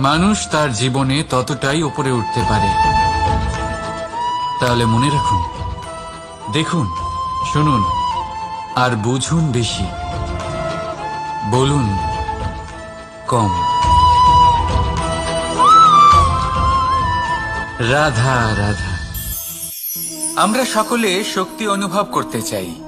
মানুষ তার জীবনে ততটাই উপরে উঠতে পারে। তাহলে মনে রাখুন, দেখুন, শুনুন, আর বুঝুন বেশি। বলুন, কম। রাধা রাধা। আমরা সকলে শক্তি অনুভব করতে চাই।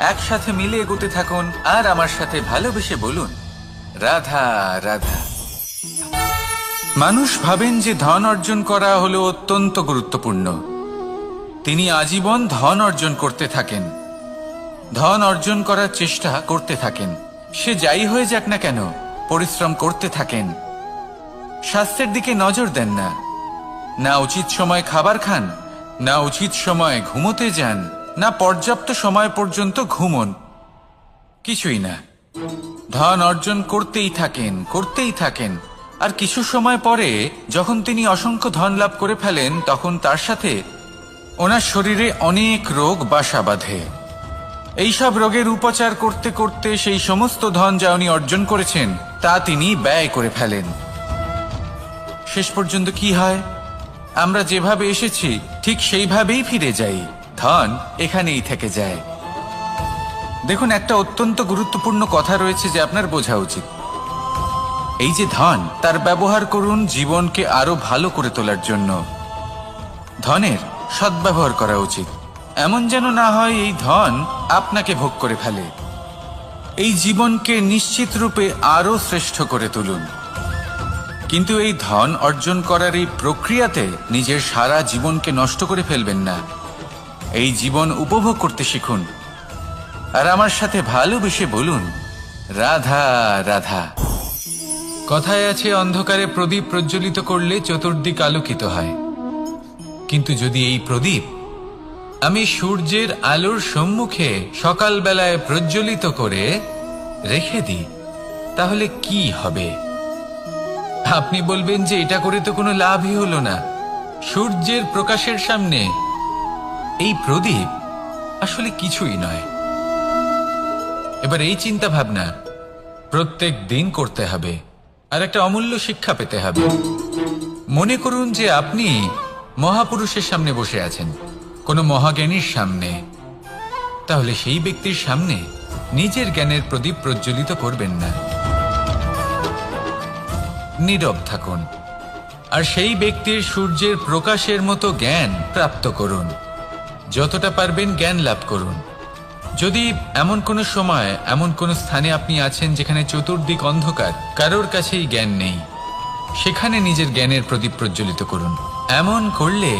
একসাথে মিলে এগোতে থাকুন আর আমার সাথে ভালোবেসে বলুন, রাধা রাধা। মানুষ ভাবেন যে ধন অর্জন করা হলো অত্যন্ত গুরুত্বপূর্ণ। তিনি আজীবন ধন অর্জন করতে থাকেন। ধন অর্জন করার চেষ্টা করতে থাকেন। সে যাই হয়ে যাক না কেন, পরিশ্রম করতে থাকেন। স্বাস্থ্যের দিকে নজর দেন না। না উচিত সময় খাবার খান, না উচিত সময় ঘুমোতে যান। না পর্যাপ্ত সময় পর্যন্ত ঘুমন। কিছুই না। ধন অর্জন করতেই থাকেন করতেই থাকেন। আর কিছু সময় পরে যখন তিনি অসংখ্য ধন লাভ করে ফেলেন, তখন তার সাথে ওনার শরীরে অনেক রোগ বাসা বাঁধে। এইসব রোগের উপচার করতে করতে সেই সমস্ত ধন যা উনি অর্জন করেছেন, তা তিনি ব্যয় করে ফেলেন। শেষ পর্যন্ত কি হয়? আমরা যেভাবে এসেছি, ঠিক সেইভাবেই ফিরে যাই। ধন এখানেই থেকে যায়। দেখুন, একটা অত্যন্ত গুরুত্বপূর্ণ কথা রয়েছে যে আপনার বোঝা উচিত। এই যে ধন, তার ব্যবহার করুন জীবনকে আরও ভালো করে তোলার জন্য। ধনের সদ্ব্যবহার করা উচিত। এমন যেন না হয় এই ধন আপনাকে ভোগ করে ফেলে। এই জীবনকে নিশ্চিত রূপে আরও শ্রেষ্ঠ করে তুলুন। কিন্তু এই ধন অর্জন করার এই প্রক্রিয়াতে নিজের সারা জীবনকে নষ্ট করে ফেলবেন না। এই জীবন উপভোগ করতে শিখুন। আর আমার সাথে ভালোবেসে বলুন, রাধা রাধা। কথায় আছে, অন্ধকারে প্রদীপ প্রজ্বলিত করলে চতুর্দিক আলোকিত হয়। কিন্তু যদি এই প্রদীপ আমি সূর্যের আলোর সম্মুখে সকালবেলায় প্রজ্বলিত করে রেখে দিই, তাহলে কি হবে? আপনি বলবেন যে এটা করে তো কোনো লাভই হলো না। সূর্যের প্রকাশের সামনে এই প্রদীপ আসলে কিছুই নয়। এবার এই চিন্তা ভাবনা প্রত্যেক দিন করতে হবে আর একটা অমূল্য শিক্ষা পেতে হবে। মনে করুন যে আপনি মহাপুরুষের সামনে বসে আছেন, কোনো মহাজ্ঞানীর সামনে। তাহলে সেই ব্যক্তির সামনে নিজের জ্ঞানের প্রদীপ প্রজ্বলিত করবেন না। নীরব থাকুন আর সেই ব্যক্তির সূর্যের প্রকাশের মতো জ্ঞান প্রাপ্ত করুন। যতটা পারবেন জ্ঞান লাভ করুন। যদি এমন কোনো সময়, এমন কোনো স্থানে আপনি আছেন যেখানে চতুর্দিক অন্ধকার, কারোর কাছেই জ্ঞান নেই, সেখানে নিজের জ্ঞানের প্রদীপ প্রজ্বলিত করুন। এমন করলে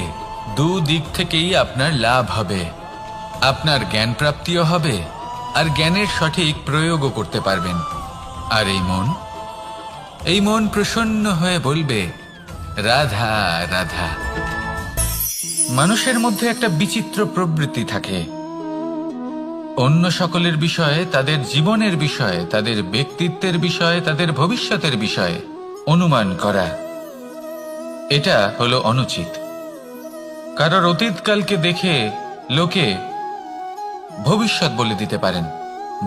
দু দিক থেকেই আপনার লাভ হবে, আপনার জ্ঞান প্রাপ্তিও হবে, আর জ্ঞানের সঠিক প্রয়োগও করতে পারবেন। আর এই মন? এই মন প্রসন্ন হয়ে বলবে, রাধা রাধা। মানুষের মধ্যে একটা বিচিত্র প্রবৃত্তি থাকে। অন্য সকলের বিষয়ে, তাদের জীবনের বিষয়ে, তাদের ব্যক্তিত্বের বিষয়ে, তাদের ভবিষ্যতের বিষয়ে অনুমান করা। এটা হলো অনুচিত। কারোর অতীতকালকে দেখে লোকে ভবিষ্যৎ বলে দিতে পারেন।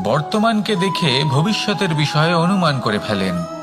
বর্তমানকে দেখে ভবিষ্যতের বিষয়ে অনুমান করে ফেলেন।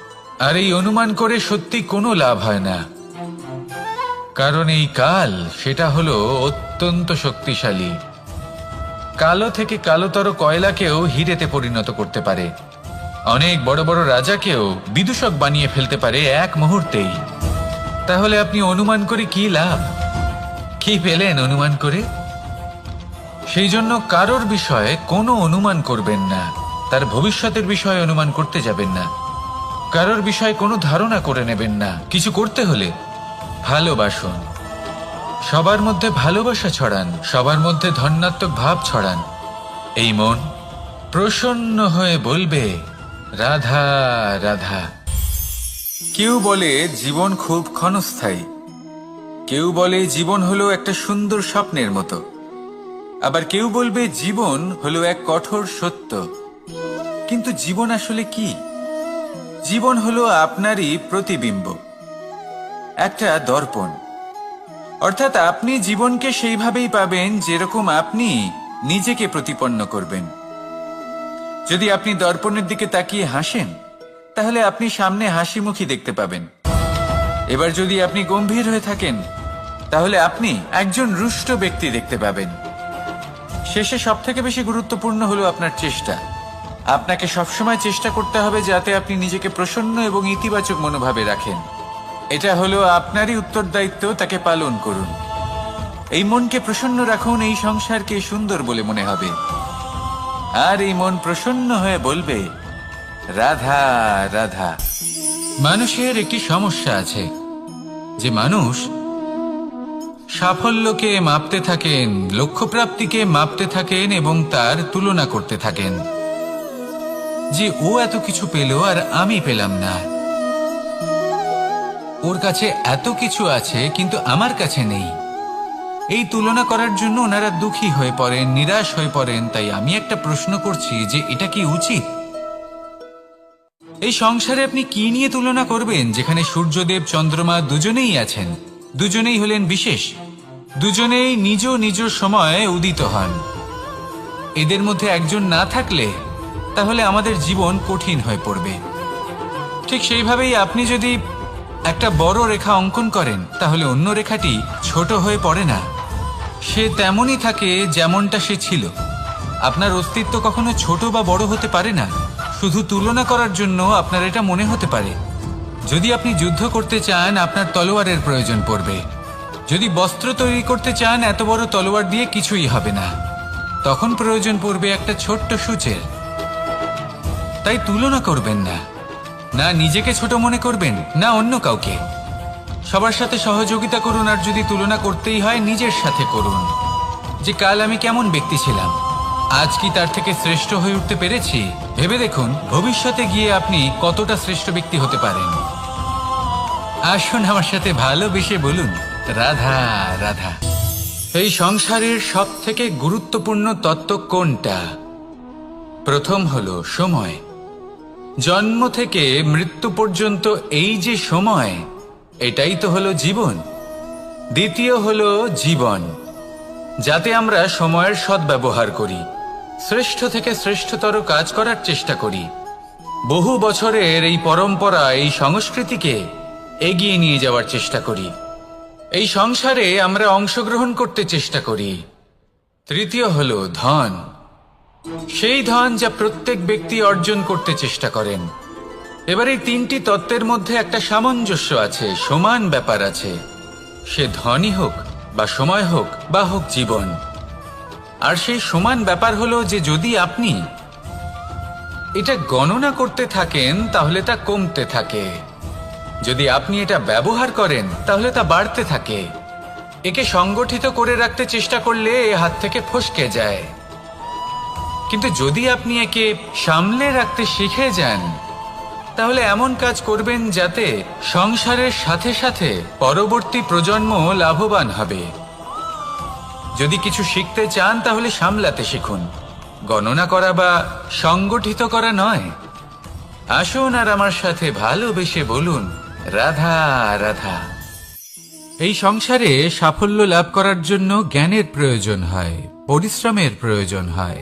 আর এই অনুমান করে সত্যি কোনো লাভ হয় না। কারণ এই কাল, সেটা হলো অত্যন্ত শক্তিশালী। কালো থেকে কালোতর কয়লাকেও হিরেতে পরিণত করতে পারে। অনেক বড় বড় রাজাকেও বিদূষক বানিয়ে ফেলতে পারে এক মুহূর্তেই। তাহলে আপনি অনুমান করে কি লাভ? কি পেলেন অনুমান করে? সেই জন্য কারোর বিষয়ে কোনো অনুমান করবেন না। তার ভবিষ্যতের বিষয়ে অনুমান করতে যাবেন না। কারোর বিষয়ে কোনো ধারণা করে নেবেন না। কিছু করতে হলে ভালোবাসুন। সবার মধ্যে ভালোবাসা ছড়ান, সবার মধ্যে ধন্যাত্মক ভাব ছড়ান। এই মন প্রসন্ন হয়ে বলবে, রাধা রাধা। কেউ বলে, জীবন খুব ক্ষণস্থায়ী। কেউ বলে, জীবন হলো একটা সুন্দর স্বপ্নের মতো। আবার কেউ বলবে, জীবন হলো এক কঠোর সত্য। কিন্তু জীবন আসলে কি? জীবন হলো আপনারই প্রতিবিম্ব। একটা দর্পণ। অর্থাৎ আপনি জীবনকে সেইভাবেই পাবেন যেরকম আপনি নিজেকে প্রতিপন্ন করবেন। যদি আপনি দর্পণের দিকে তাকিয়ে হাসেন, তাহলে আপনি সামনে হাসি মুখী দেখতে পাবেন। এবার যদি আপনি গম্ভীর হয়ে থাকেন, তাহলে আপনি একজন রুষ্ট ব্যক্তি দেখতে পাবেন। শেষে সবথেকে বেশি গুরুত্বপূর্ণ হলো আপনার চেষ্টা। আপনাকে সবসময় চেষ্টা করতে হবে যাতে আপনি নিজেকে প্রসন্ন এবং ইতিবাচক মনোভাবে রাখেন। এটা হলো আপনারই উত্তরদায়িত্ব, তাকে পালন করুন। এই মনকে প্রসন্ন রাখুন, এই সংসারকে সুন্দর বলে মনে হবে। আর এই মন প্রসন্ন হয়ে বলবে, রাধা রাধা। মানুষের একটি সমস্যা আছে, যে মানুষ সাফল্যকে মাপতে থাকেন, লক্ষ্যপ্রাপ্তিকে মাপতে থাকেন এবং তার তুলনা করতে থাকেন। যে ও এত কিছু পেল আর আমি পেলাম না। ওর কাছে এত কিছু আছে, কিন্তু আমার কাছে নেই। এই তুলনা করার জন্য ওনারা দুঃখী হয়ে পড়েন, নিরাশ হয়ে পড়েন, তাই আমি একটা প্রশ্ন করছি যে এটা কি উচিত? এই সংসারে আপনি কি নিয়ে তুলনা করবেন, যেখানে সূর্যদেব, চন্দ্রমা দুজনেই আছেন? দুজনেই হলেন বিশেষ। দুজনেই নিজ নিজ সময়ে উদিত হন। এদের মধ্যে একজন না থাকলে তাহলে আমাদের জীবন কঠিন হয়ে পড়বে। ঠিক সেইভাবেই আপনি যদি একটা বড় রেখা অঙ্কন করেন, তাহলে অন্য রেখাটি ছোট হয়ে পড়ে না। সে তেমনই থাকে যেমনটা সে ছিল। আপনার অস্তিত্ব কখনো ছোট বা বড় হতে পারে না। শুধু তুলনা করার জন্য আপনার এটা মনে হতে পারে। যদি আপনি যুদ্ধ করতে চান, আপনার তলোয়ারের প্রয়োজন পড়বে। যদি বস্ত্র তৈরি করতে চান, এত বড় তলোয়ার দিয়ে কিছুই হবে না। তখন প্রয়োজন পড়বে একটা ছোট্ট সূচের। তাই তুলনা করবেন না। না নিজেকে ছোট মনে করবেন, না অন্য কাউকে। সবার সাথে সহযোগিতা করুন আর যদি তুলনা করতেই হয়, নিজের সাথে করুন। যে কাল আমি কেমন ব্যক্তি ছিলাম, আজ কি তার থেকে শ্রেষ্ঠ হয়ে উঠতে পেরেছি? ভেবে দেখুন, ভবিষ্যতে গিয়ে আপনি কতটা শ্রেষ্ঠ ব্যক্তি হতে পারেন। আসুন আমার সাথে ভালোবেসে বলুন, রাধা রাধা। এই সংসারের সব থেকে গুরুত্বপূর্ণ তত্ত্ব কোনটা? প্রথম হলো সময়। জন্ম থেকে মৃত্যু পর্যন্ত এই যে সময়, এটাই তো হলো জীবন। দ্বিতীয় হলো জীবন, যাতে আমরা সময়ের সদ্ব্যবহার করি, শ্রেষ্ঠ থেকে শ্রেষ্ঠতর কাজ করার চেষ্টা করি। বহু বছরের এই পরম্পরা, এই সংস্কৃতিকে এগিয়ে নিয়ে যাওয়ার চেষ্টা করি। এই সংসারে আমরা অংশগ্রহণ করতে চেষ্টা করি। তৃতীয় হলো ধন সেই ধন যা প্রত্যেক ব্যক্তি অর্জন করতে চেষ্টা করেন। এবার এই তিনটি তত্ত্বের মধ্যে একটা সামঞ্জস্য আছে, সমান ব্যাপার আছে। সে ধনই হোক, বা সময় হোক, বা হোক জীবন। আর সেই সমান ব্যাপার হলো যে যদি আপনি এটা গণনা করতে থাকেন, তাহলে তা কমতে থাকে। যদি আপনি এটা ব্যবহার করেন, তাহলে তা বাড়তে থাকে। একে সংগঠিত করে রাখতে চেষ্টা করলে এ হাত থেকে ফসকে যায়। কিন্তু যদি আপনি একে সামলে রাখতে শিখে যান, তাহলে এমন কাজ করবেন যাতে সংসারের সাথে সাথে পরবর্তী প্রজন্ম লাভবান হবে। যদি কিছু শিখতে চান, তাহলে সামলাতে শিখুন। গণনা করা বা সংগঠিত করা নয়। আসুন আর আমার সাথে ভালোবেসে বলুন, রাধা রাধা। এই সংসারে সাফল্য লাভ করার জন্য জ্ঞানের প্রয়োজন হয়, পরিশ্রমের প্রয়োজন হয়।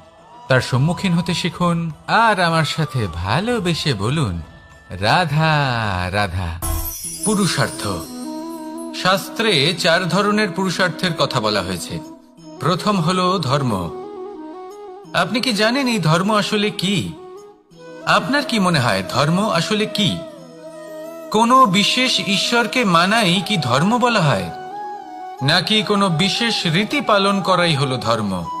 তার সম্মুখীন হতে শিখুন আর আমার সাথে ভালোবেসে বলুন, রাধা রাধা। পুরুষার্থ। শাস্ত্রে চার ধরনের পুরুষার্থের কথা বলা হয়েছে। প্রথম হল ধর্ম। আপনি কি জানেন এই ধর্ম আসলে কি? আপনার কি মনে হয় ধর্ম আসলে কি? কোনো বিশেষ ঈশ্বরকে মানাই কি ধর্ম বলা হয়? নাকি কোনো বিশেষ রীতি পালন করাই হলো ধর্ম?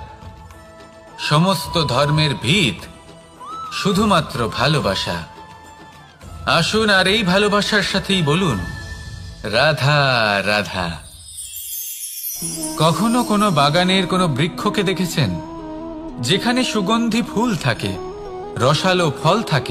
সমস্ত ধর্মের ভিত, শুধুমাত্র ভালোবাসা। আসুন আর এই ভালোবাসার সাথেই বলুন, রাধা রাধা। কখনো কোনো বাগানের কোনো বৃক্ষকে দেখেছেন? যেখানে সুগন্ধি ফুল থাকে, রসালো ফল থাকে।